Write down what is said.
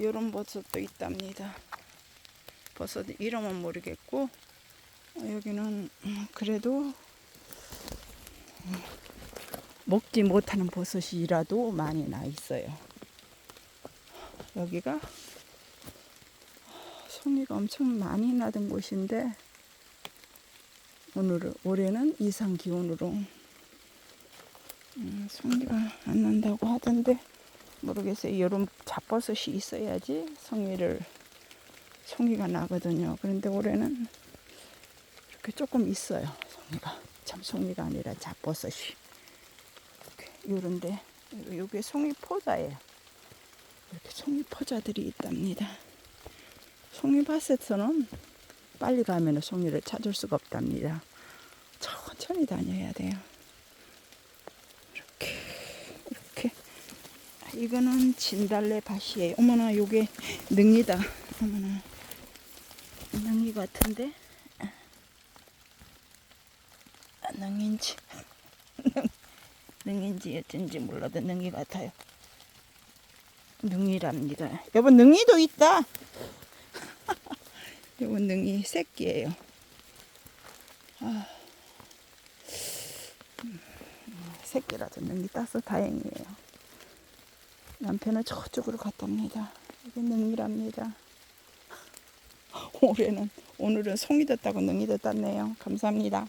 이런 버섯도 있답니다. 버섯 이름은 모르겠고 어, 여기는 음, 그래도 음, 먹지 못하는 버섯이라도 많이 나 있어요. 여기가 송이가 엄청 많이 나던 곳인데 오늘 올해는 이상 기온으로 음, 송이가 안 난다고 하던데 모르겠어요. 이런 잡버섯이 있어야지 송이를 송이가 나거든요. 그런데 올해는 이렇게 조금 있어요. 송이가 참 송이가 아니라 잡버섯이 이런데 이게 송이 포자예요. 이렇게 송이 포자들이 있답니다. 송이 밭에서는 빨리 가면 송이를 찾을 수가 없답니다. 천천히 다녀야 돼요. 이렇게 이렇게 이거는 진달래 밭이에요. 어머나 요게 능이다. 어머나 능이 같은데 아, 능인지 능인지 어쩐지 몰라도 능이 같아요. 능이랍니다. 여보 능이도 있다. 요건 능이 새끼예요. 아, 음, 새끼라도 능이 따서 다행이에요. 남편은 저쪽으로 갔답니다. 이게 능이랍니다. 올해는 오늘은 송이 떴다고 능이도 땄네요. 감사합니다.